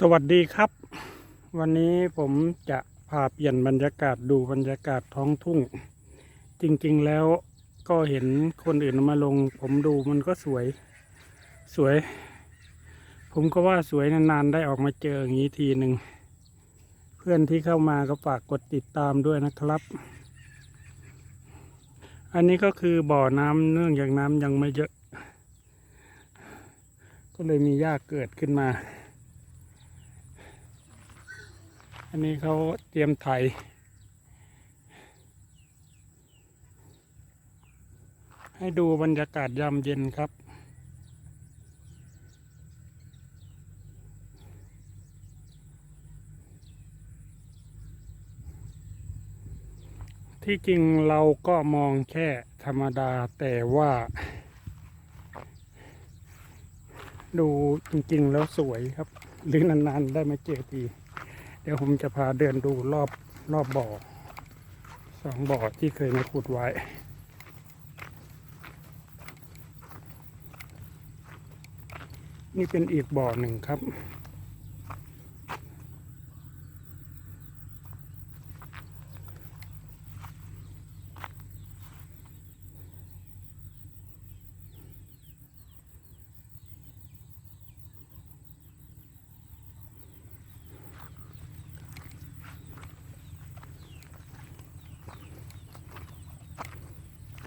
สวัสดีครับ วันนี้ผมจะพาเปลี่ยนบรรยากาศดูบรรยากาศท้องทุ่ง จริงๆแล้วก็เห็นคนอื่นมาลง ผมดูมันก็สวย สวย ผมก็ว่าสวยนานๆได้ออกมาเจออย่างนี้ทีหนึ่งเพื่อนที่เข้ามาก็ฝากกดติดตามด้วยนะครับ อันนี้ก็คือบ่อน้ำเนื่องจากน้ำยังไม่เยอะ ก็เลยมีหญ้าเกิดขึ้นมา อันนี้เขาเตรียมไถให้ดูบรรยากาศยามเย็นครับ ที่จริงเราก็มองแค่ธรรมดาแต่ว่า ดูจริงๆแล้วสวยครับ หรือนานๆได้มาเจอที เดี๋ยวผมจะพาเดินดูรอบรอบบ่อสองบ่อที่เคยมาขุดไว้ นี่เป็นอีกบ่อหนึ่งครับ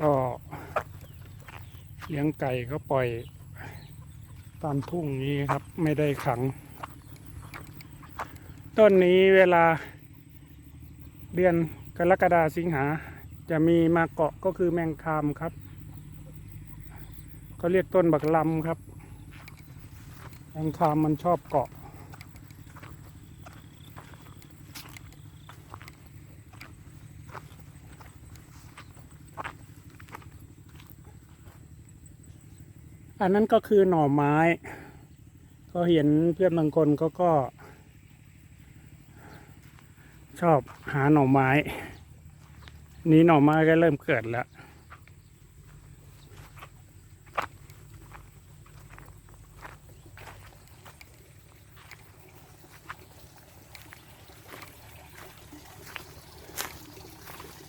ก็ เลี้ยงไก่ก็ปล่อยตามทุ่งนี้ครับไม่ได้ขัง ต้นนี้เวลาเดือนกรกฎาสิงหา จะมีมาเกาะก็คือแมงคามครับก็เรียกต้นบักลำครับแมงคามมันชอบเกาะ อันนั้นก็คือหน่อไม้ ก็เห็นเพื่อนบางคนก็ก็ ชอบหาหน่อไม้ นี้หน่อไม้ก็เริ่มเกิดแล้ว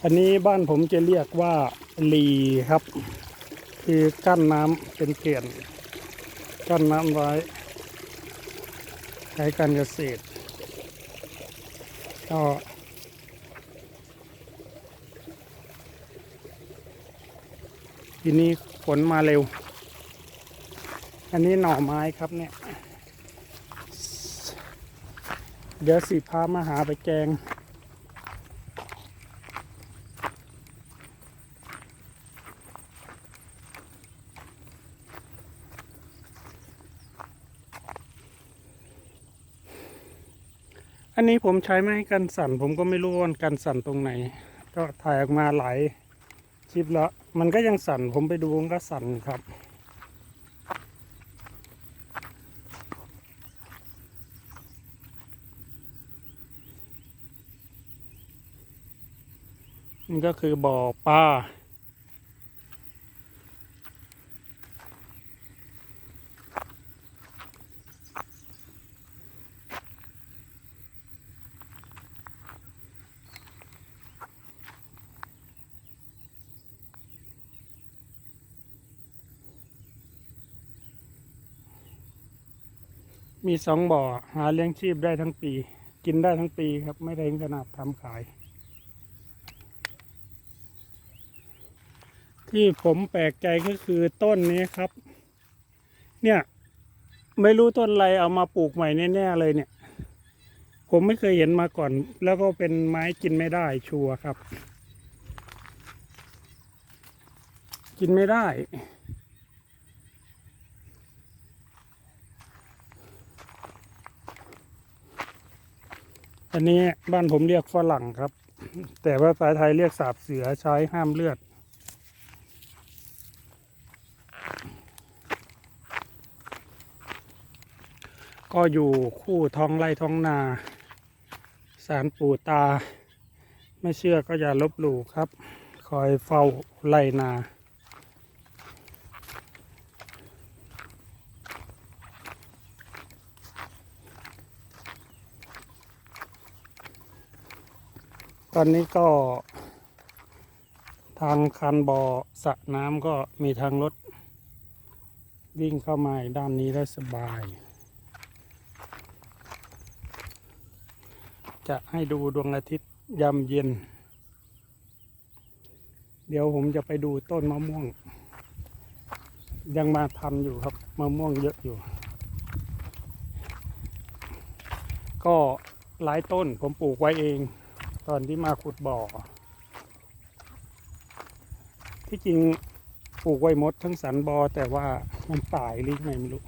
อันนี้บ้านผมจะเรียกว่าลีครับ คือกั้นน้ำเป็นเกลียนกั้นน้ำไว้ใช้การเกษตรก็ทีนี้ฝนมาเร็ว อันนี้หน่อไม้ครับเนี่ย เดี๋ยวสิพามาหาไปแกง อันนี้ผมใช้ไม้กันสั่น ผมก็ไม่รู้ว่ากันสั่นตรงไหน ก็ถ่ายออกมาหลายคลิปแล้ว มันก็ยังสั่นผมไปดูมันก็สั่นครับนี่ก็คือบ่อปลา มีสองบ่อ หาเลี้ยงชีพได้ทั้งปี กินได้ทั้งปีครับ ไม่ได้ถึงขนาดทำขาย ที่ผมแปลกใจก็คือต้นนี้ครับ เนี่ย ไม่รู้ต้นอะไรเอามาปลูกใหม่แน่ๆเลยเนี่ย ผมไม่เคยเห็นมาก่อน แล้วก็เป็นไม้กินไม่ได้ชัวร์ครับ กินไม่ได้ อันนี้บ้านผมเรียกฝรั่งครับ แต่ว่าภาษาไทยเรียกสาบเสือใช้ห้ามเลือด ก็อยู่คู่ท้องไร่ท้องนา สารปู่ตา ไม่เชื่อก็อย่าลบหลู่ครับ คอยเฝ้าไร่นา ตอนนี้ก็ ทางคันบ่อสระน้ำก็มีทางรถ วิ่งเข้ามาด้านนี้ได้สบาย จะให้ดูดวงอาทิตย์ยามเย็น เดี๋ยวผมจะไปดูต้นมะม่วง ยังมาทันอยู่ครับมะม่วงเยอะอยู่ ก็หลายต้นผมปลูกไว้เอง ตอนที่มาขุดบ่อ ที่จริงปลูกไว้มดทั้งสันบอแต่ว่ามันตายหรือไงไม่รู้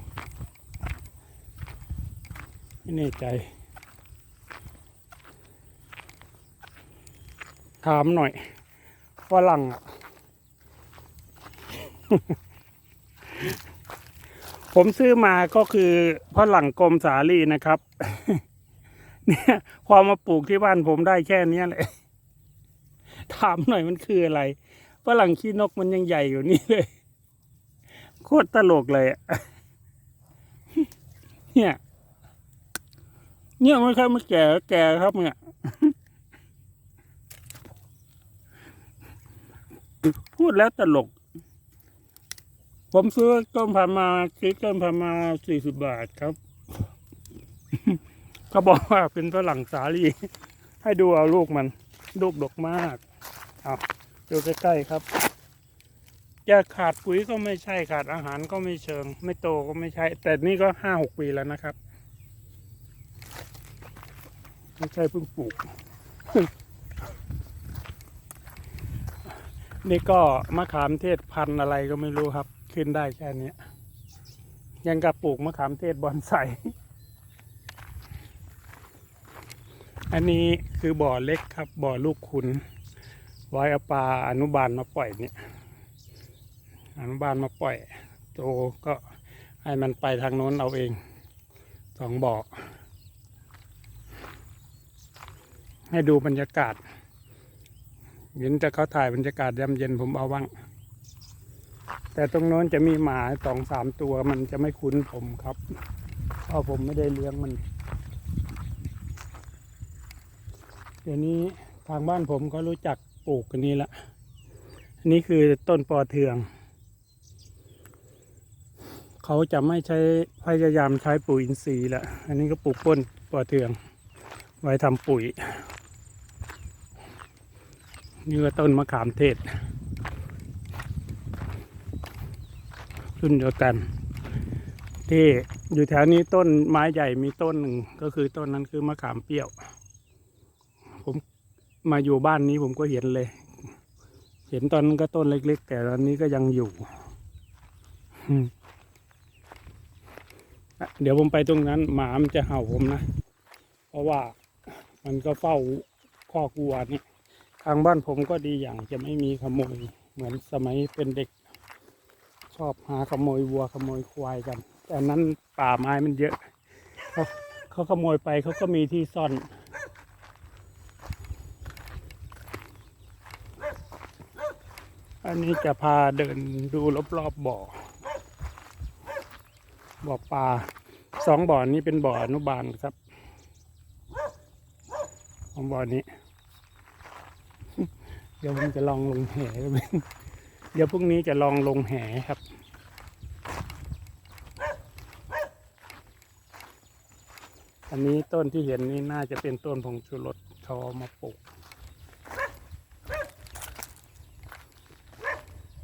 ไม่แน่ใจ ถามหน่อยฝรั่งอะผมซื้อมาก็คือฝรั่งกรมสาลีนะครับ เนี่ยพอมาปลูกที่บ้านผมได้แค่เนี้ยแหละ ถามหน่อยมันคืออะไรฝรั่งขี้นกมันยังใหญ่อยู่นี่เลย โคตรตลกเลยอะเนี่ย เนี่ยไม่ค่อยมาแก่ก็แก่ครับเนี่ยพูดแล้วตลก ผมซื้อต้นพามาซื้อต้นพามาสี่สิบบาทครับ เขาบอกว่าเป็นฝรั่งสาลี ให้ดูเอาลูกมัน ลูกดกมากเอาดูใกล้ๆครับจะขาดปุ๋ยก็ไม่ใช่ขาดอาหารก็ไม่เชิง ไม่โตก็ไม่ใช่ แต่นี่ก็ห้าหกปีแล้วนะครับ ไม่ใช่เพิ่งปลูก นี่ก็มะขามเทศพันธุ์อะไรก็ไม่รู้ครับ ขึ้นได้แค่เนี้ยยังกับปลูกมะขามเทศบอนไซ อันนี้คือบ่อเล็กครับ บ่อลูกขุนไว้เอาปลาอนุบาลมาปล่อยเนี่ย อนุบาลมาปล่อยโตก็ให้มันไปทางโน้นเอาเองสองบ่อให้ดูบรรยากาศเห็นจะเขาถ่ายบรรยากาศยามเย็นผมเอาบ้าง แต่ตรงโน้นจะมีหมาสองสามตัวมันจะไม่คุ้นผมครับเพราะผมไม่ได้เลี้ยงมัน เดี๋ยวนี้ทางบ้านผมก็รู้จักปลูกกันนี้ละอันนี้คือต้นปอเทือง เขาจะไม่ใช้พยายามใช้ปุ๋ยอินทรีย์ละอันนี้ก็ปลูกต้นปอเทือง ไว้ทำปุ๋ยนี่ก็ต้นมะขามเทศ รุ่นเดียวกัน ที่อยู่แถวนี้ต้นไม้ใหญ่มีต้นหนึ่งก็คือต้นนั้นคือมะขามเปรี้ยว มาอยู่บ้านนี้ผมก็เห็นเลย เห็นตอนนั้นก็ต้นเล็ก ๆ แต่ตอนนี้ก็ยังอยู่เดี๋ยวผมไปตรงนั้น หมามันจะเห่าผมนะ เพราะว่ามันก็เฝ้าคอกวัวนี่ทางบ้านผมก็ดีอย่างจะไม่มีขโมย เหมือนสมัยเป็นเด็ก ชอบหาขโมยวัวขโมยควายกัน แต่นั้นป่าไม้มันเยอะเขาเขาขโมยไปเขาก็มีที่ซ่อน อันนี้จะพาเดินดูรอบๆบบ่อ บ่อปลาสองบ่อนี้เป็นบ่ออนุบาลครับของบ่อนี้ เดี๋ยวผมจะลองลงแหดูเดี๋ยวพรุ่งนี้จะลองลงแหครับอันนี้ต้นที่เห็นนี่น่าจะเป็นต้นผงชูรสเขาเอามาปลูก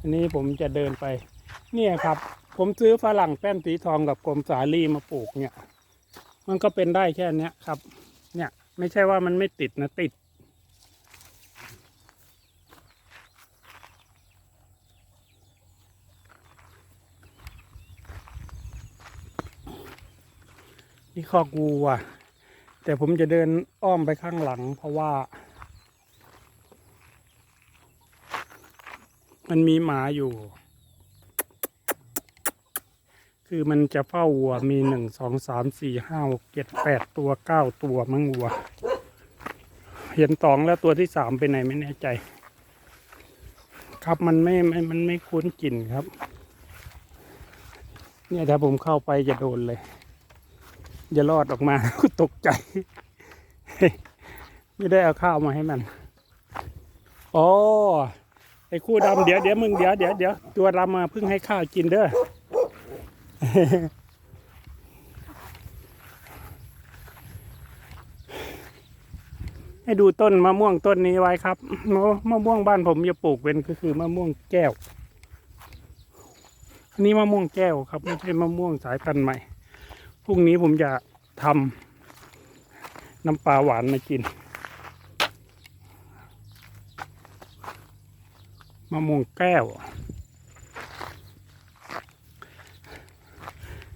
อันนี้ผมจะเดินไป เนี่ยครับ ผมซื้อฝรั่งแป้นสีทองกับกรมสาลีมาปลูกเนี่ย มันก็เป็นได้แค่เนี้ยครับ เนี่ยไม่ใช่ว่ามันไม่ติดนะติด นี่คอกูอะแต่ผมจะเดินอ้อมไปข้างหลังเพราะว่า มันมีหมาอยู่ คือมันจะเฝ้าวัวมีหนึ่งสองสามสี่ห้าหกเจ็ดแปดตัวเก้าตัวมั้งวัว เห็นสองแล้วตัวที่สามไปไหนไม่แน่ใจ ครับมันไม่ไม่มันไม่คุ้นกลิ่นครับ เนี่ยถ้าผมเข้าไปจะโดนเลย จะรอดออกมาตกใจ ไม่ได้เอาข้าวมาให้มันอ๋อ ไอ้คู่ดำเดี๋ยวเดี๋ยวมึงเดี๋ยวเดี๋ยวเดี๋ยวตัวดำมาเพิ่งให้ข้าวกินเด้อให้ดูต้นมะม่วงต้นนี้ไว้ครับมะมะม่วงบ้านผมจะปลูกเป็นก็คือมะม่วงแก้ว อันนี้มะม่วงแก้วครับไม่ใช่มะม่วงสายพันธุ์ใหม่พรุ่งนี้ผมจะทำน้ำปลาหวานมากิน มะม่วงแก้ว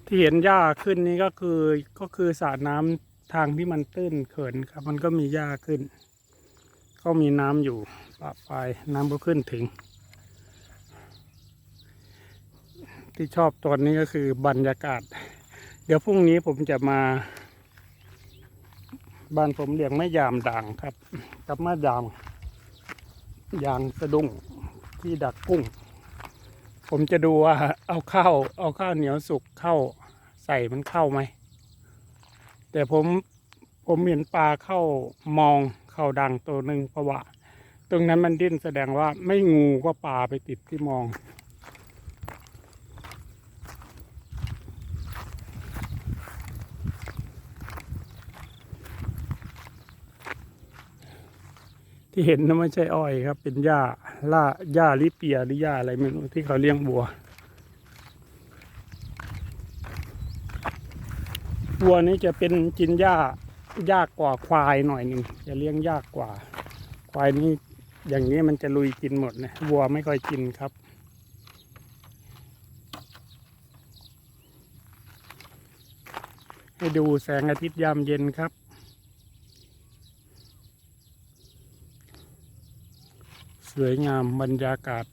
ที่เห็นหญ้าขึ้นนี้ก็คือก็คือสระน้ำทางที่มันตื้นเขินครับ มันก็มีหญ้าขึ้น ก็มีน้ำอยู่ปะปลายน้ำก็ขึ้นถึง ที่ชอบตอนนี้ก็คือบรรยากาศ เดี๋ยวพรุ่งนี้ผมจะมาบ้านผมเลี้ยงแม่ยามด่างครับ กับแม่ยามยางสะดุ้ง ที่ดักกุ้ง ผมจะดูว่าเอาข้าวเอาข้าวเหนียวสุกเข้าใส่มันเข้าไหม แต่ผมผมเห็นปลาเข้ามองเข้าดังตัวหนึ่งเพราะว่า ตรงนั้นมันดิ้นแสดงว่าไม่งูก็ปลาไปติดที่มอง ที่เห็นนั้นไม่ใช่อ้อยครับ เป็นหญ้าล่าหญ้าลิเปียหรือหญ้าอะไรไม่รู้ที่เขาเลี้ยงบัววัวนี้จะเป็นกินหญ้ายากกว่าควายหน่อยหนึ่งจะเลี้ยงยากกว่า ควายนี้อย่างนี้มันจะลุยกินหมดนะวัวไม่ค่อยกินครับ ให้ดูแสงอาทิตย์ยามเย็นครับ สวยงามบรรยากาศ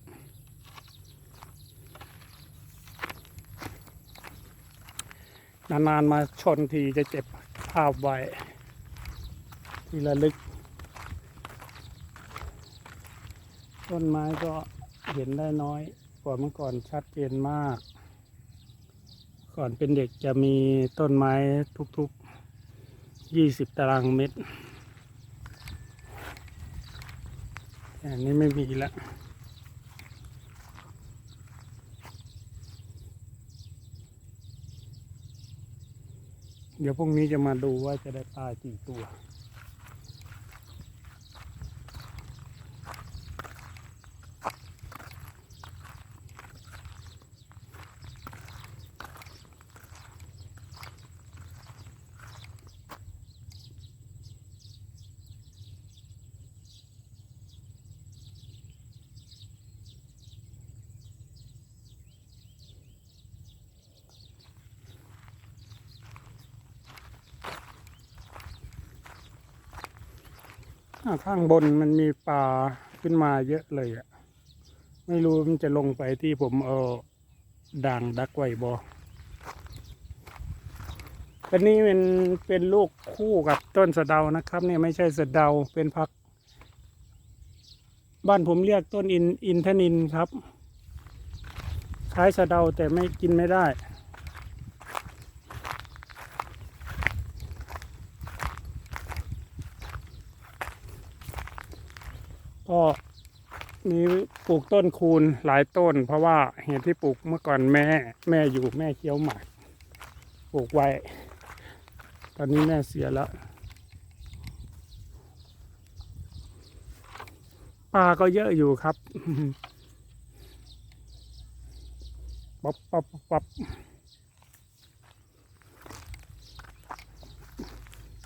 นานๆมาชนทีจะเจ็บภาพไว้ ที่ระลึก ต้นไม้ก็เห็นได้น้อย กว่าเมื่อก่อนชัดเจนมาก ก่อนเป็นเด็กจะมีต้นไม้ทุกๆยี่สิบตารางเมตร แต่ อันนี้ไม่มีละเดี๋ยวพรุ่งนี้จะมาดูว่าจะได้ปลากี่ตัว ข้างบนมันมีปลาขึ้นมาเยอะเลยอะไม่รู้มันจะลงไปที่ผมเอาด่างดักไว้บออันนี้เป็นเป็นลูกคู่กับต้นสะเดานะครับ เนี่ยไม่ใช่สะเดาเป็นพัก บ้านผมเรียกต้นอินอินทนินครับ คล้ายสะเดาแต่ไม่กินไม่ได้ ก็มีปลูกต้นคูณหลายต้น เพราะว่าเหตุที่ปลูกเมื่อก่อนแม่แม่อยู่แม่เคี้ยวหมากปลูกไว้ ตอนนี้แม่เสียแล้วปลาก็เยอะอยู่ครับ ป๊อปป๊อปป๊อป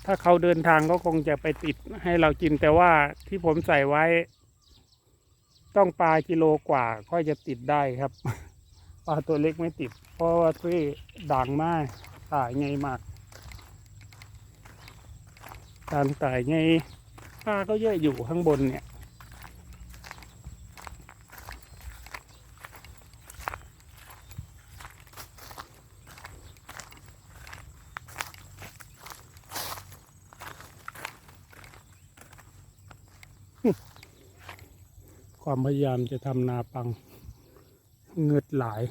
ถ้าเขาเดินทางก็คงจะไปติดให้เรากินแต่ว่าที่ผมใส่ไว้ ต้องปลากิโลกว่าก็จะติดได้ครับ ปลาตัวเล็กไม่ติด เพราะว่าที่ด่างมากตายไงมากการตายไงปลาก็เยอะอยู่ข้างบนเนี่ย ความพยายามจะทำนาปังเงืดหลาย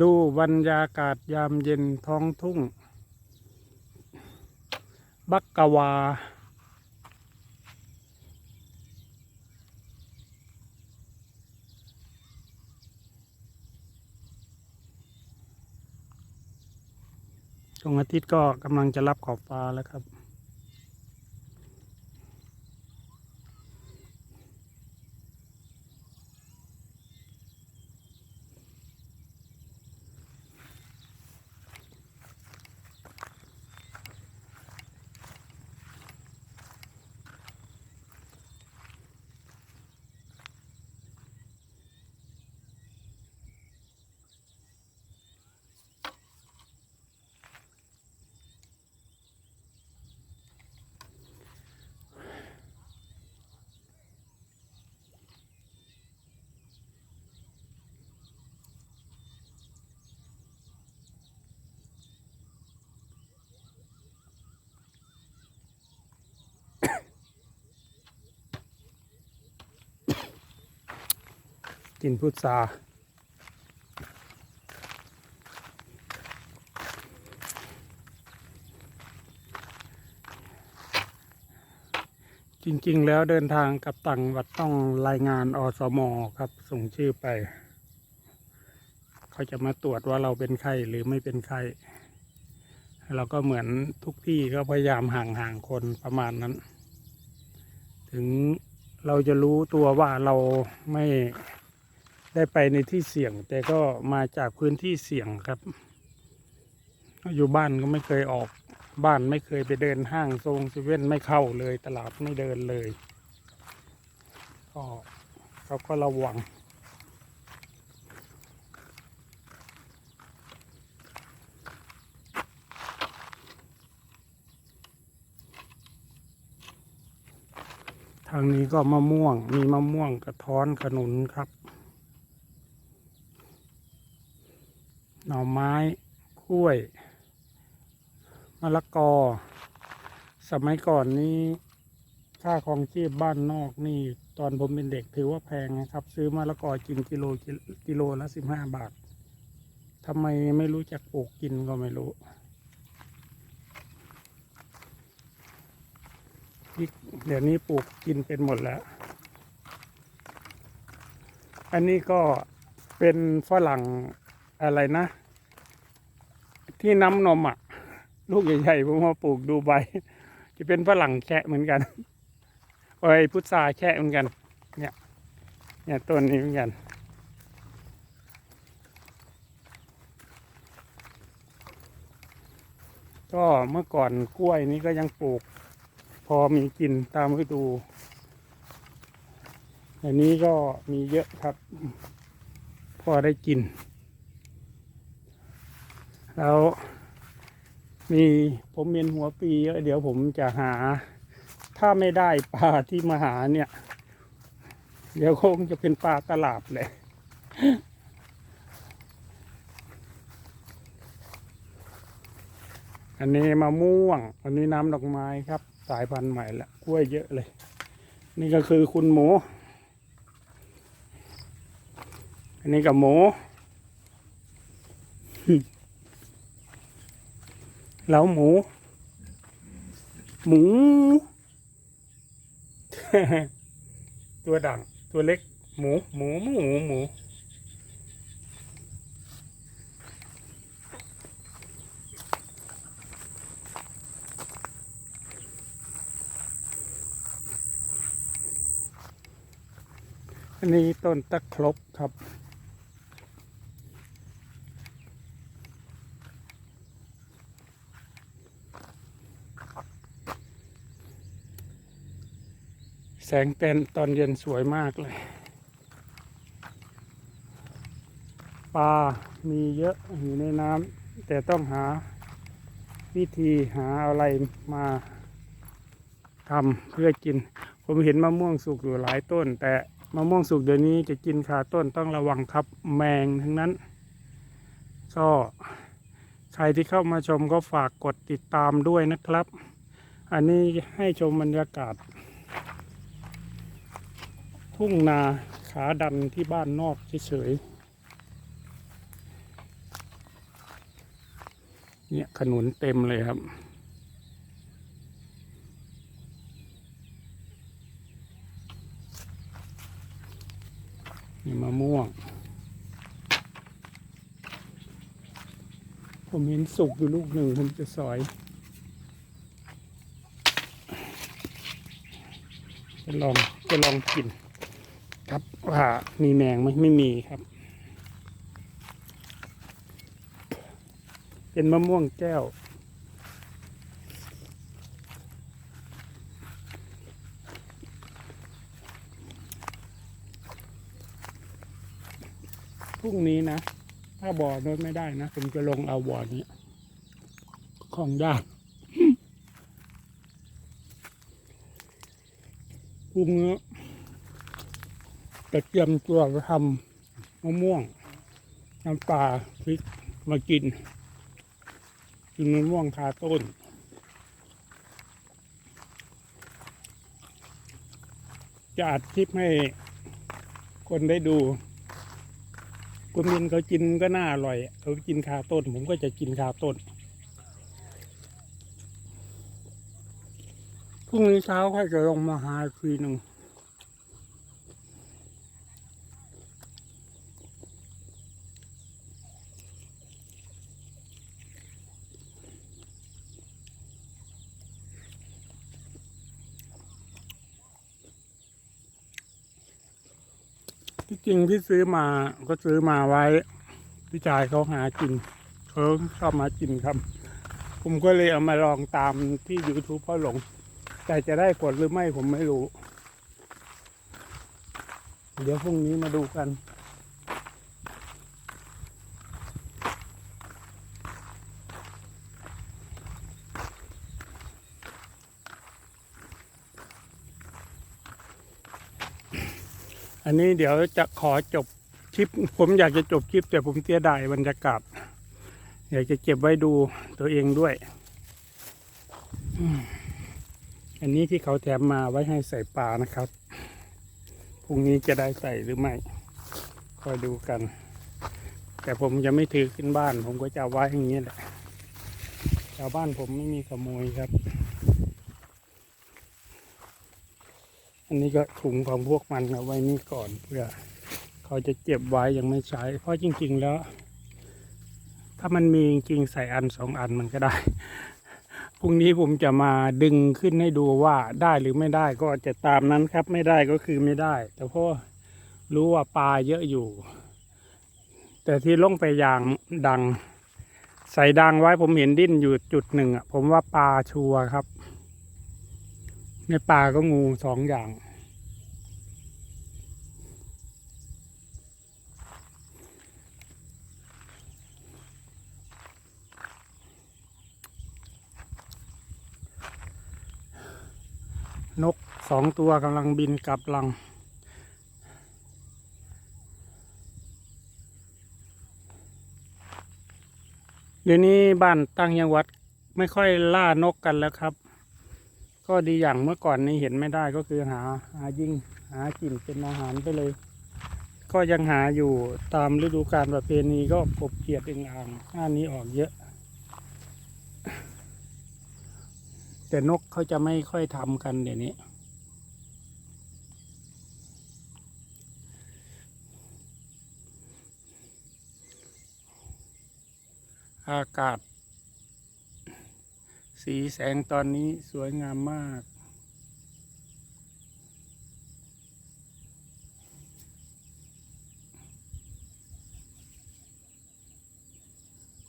ดูบรรยากาศยามเย็นท้องทุ่ง บักกะวา อาทิตย์ก็กำลังจะรับขอบฟ้าแล้วครับ กินพุทราจริง ๆ แล้วเดินทางกับต่างจังหวัดต้องรายงานอสมครับ ส่งชื่อไป เขาจะมาตรวจว่าเราเป็นไข้หรือไม่เป็นไข้เราก็เหมือนทุกที่ก็พยายามห่างๆคนประมาณนั้น ถึงเราจะรู้ตัวว่าเราไม่ ได้ไปในที่เสี่ยง แต่ก็มาจากพื้นที่เสี่ยงครับ อยู่บ้านก็ไม่เคยออกบ้านไม่เคยไปเดินห้างโซงเซเว่นไม่เข้าเลยตลาดไม่เดินเลยก็เขาก็ระวังทางนี้ก็มะม่วง มีมะม่วงกระท้อนขนุนครับ น่อไม้กล้วยมะละกอ สมัยก่อนนี้ค่าของชีพบ้านนอกนี่ตอนผมเป็นเด็กถือว่าแพงนะครับ ซื้อมะละกอกินกิโลกิโลละสิบห้าบาททำไมไม่รู้จักปลูกกินก็ไม่รู้เดี๋ยวนี้ปลูกกินเป็นหมดแล้ว อันนี้ก็เป็นฝรั่งอะไรนะ ที่น้ำนมอะ ลูกใหญ่ๆผมมาปลูกดูใบ จะเป็นฝรั่งแคะเหมือนกันโอ้พุทราแคะเหมือนกัน เนี่ย เนี่ยต้นนี้เหมือนกันก็เมื่อก่อนกล้วยนี้ก็ยังปลูก พอมีกินตามฤดู อันนี้ก็มีเยอะครับ พอได้กิน แล้วมีผมเมียนหัวปีเยอะเดี๋ยวผมจะหา ถ้าไม่ได้ปลาที่มาหาเนี่ย เดี๋ยวคงจะเป็นปลาตลาดเลยอันนี้มะม่วง อันนี้น้ำดอกไม้ครับ สายพันธุ์ใหม่ละกล้วยเยอะเลย นี่ก็คือคุณหมู อันนี้กับหมู แล้วหมู หมู ตัวดังตัวเล็ก หมู หมู หมู หมูอันนี้ต้นตะครบครับ แสงเป็นตอนเย็นสวยมากเลย ปลา มีเยอะอยู่ในน้ำแต่ต้องหาวิธีหาอะไรมาทำเพื่อกิน ผมเห็นมะม่วงสุกอยู่หลายต้น แต่มะม่วงสุกเดี๋ยวนี้จะกินขาต้นต้องระวังครับแมงทั้งนั้น ก็ใครที่เข้ามาชมก็ฝากกดติดตามด้วยนะครับ อันนี้ให้ชมบรรยากาศ ทุ่งนาขาดันที่บ้านนอกเฉยๆเนี่ยขนุนเต็มเลยครับ นี่มะม่วง ผมเห็นสุกอยู่ลูกหนึ่งผมจะสอยจะลองจะลองกิน ว่ามีแมงไหมไม่มีครับ เป็นมะม่วงแก้ว พรุ่งนี้นะ ถ้าบ่อโน้นไม่ได้นะ ผมจะลงเอาบ่อนี้ ของยากพรุ่งนี้ จะเตรียมตัวไปทำมะม่วงน้ำปลาพริกมากินกินมะม่วงคาต้น จะอัดคลิปให้คนได้ดูคุณมินเขากินก็น่าอร่อยเขากินคาต้น ผมก็จะกินคาต้นพรุ่งนี้เช้าค่อยจะลงมาหาทีหนึ่ง จริงที่ซื้อมาก็ซื้อมาไว้ พี่ชายเขาหากินเขาชอบมากินครับ ผมก็เลยเอามาลองตามที่ YouTube พ่อหลง แต่จะได้ผลหรือไม่ผมไม่รู้ เดี๋ยวพรุ่งนี้มาดูกัน อันนี้เดี๋ยวจะขอจบคลิป ผมอยากจะจบคลิป แต่ผมเสียดายบรรยากาศอยากจะเก็บไว้ดูตัวเองด้วย อันนี้ที่เขาแถมมาไว้ให้ใส่ปลานะครับ พรุ่งนี้จะได้ใส่หรือไม่ คอยดูกัน แต่ผมจะไม่ถือขึ้นบ้าน ผมก็จะไว้อย่างนี้แหละ ชาวบ้านผมไม่มีขโมยครับ อันนี้ก็ถุงของพวกมันเอาไว้นี่ก่อนเพื่อเขาจะเก็บไว้ยังไม่ใช้ เพราะจริง ๆแล้ว ถ้ามันมีจริงๆใส่อันสองอันมันก็ได้พรุ่งนี้ผมจะมาดึงขึ้นให้ดูว่าได้หรือไม่ได้ก็จะตามนั้นครับ ไม่ได้ก็คือไม่ได้ แต่เพราะรู้ว่าปลาเยอะอยู่ แต่ที่ลงไปอย่างดัง ใส่ดังไว้ผมเห็นดิ้นอยู่จุดหนึ่งอะผมว่าปลาชัวครับ ในปลาก็งูสองอย่าง นกสองตัวกำลังบินกลับลังเดี๋ยวนี้บ้านตั้งยังวัดไม่ค่อยล่านกกันแล้วครับ ก็ดีอย่างเมื่อก่อนนี้เห็นไม่ได้ก็คือหาหายิงหากินเป็นอาหารไปเลย ก็ยังหาอยู่ตามฤดูกาลประเพณีก็กบเขียดเองอ่างหน้านี้ออกเยอะ แต่นกเขาจะไม่ค่อยทำกันเดี๋ยวนี้อากาศ สีแสงตอนนี้สวยงามมาก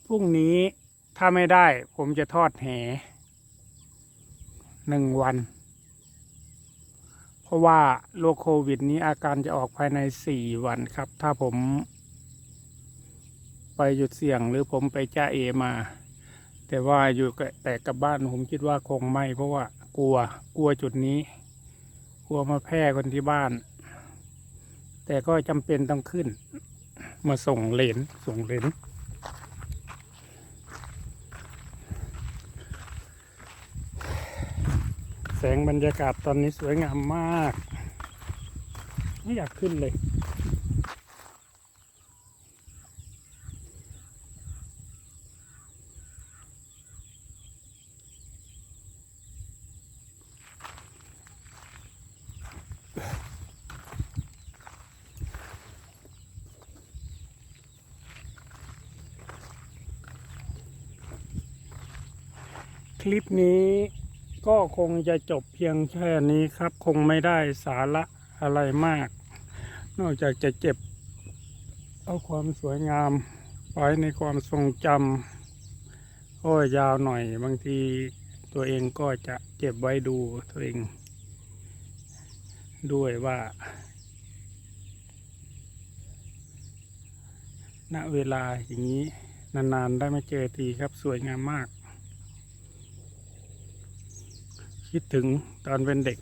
พรุ่งนี้ถ้าไม่ได้ผมจะทอดแหหนึ่งวัน เพราะว่าโรคโควิดนี้อาการจะออกภายในสี่วันครับ ถ้าผม ไปหยุดเสี่ยงหรือผมไปจ้าเอมา แต่ว่าอยู่แต่กับบ้านผมคิดว่าคงไม่ เพราะว่ากลัวกลัวจุดนี้ กลัวมาแพร่คนที่บ้าน แต่ก็จำเป็นต้องขึ้น มาส่งเหรนส่งเหรนแสงบรรยากาศตอนนี้สวยงามมาก ไม่อยากขึ้นเลย ลิปนี้ก็คงจะจบเพียงแค่นี้ครับ คงไม่ได้สาระอะไรมาก นอกจากจะเจ็บ เอาความสวยงามไว้ในความทรงจำก็ยาวหน่อย บางทีตัวเองก็จะเก็บไว้ดูตัวเอง ด้วยว่า ณเวลาอย่างนี้นานๆได้มาเจอทีครับสวยงามมาก คิดถึงตอนเป็นเด็ก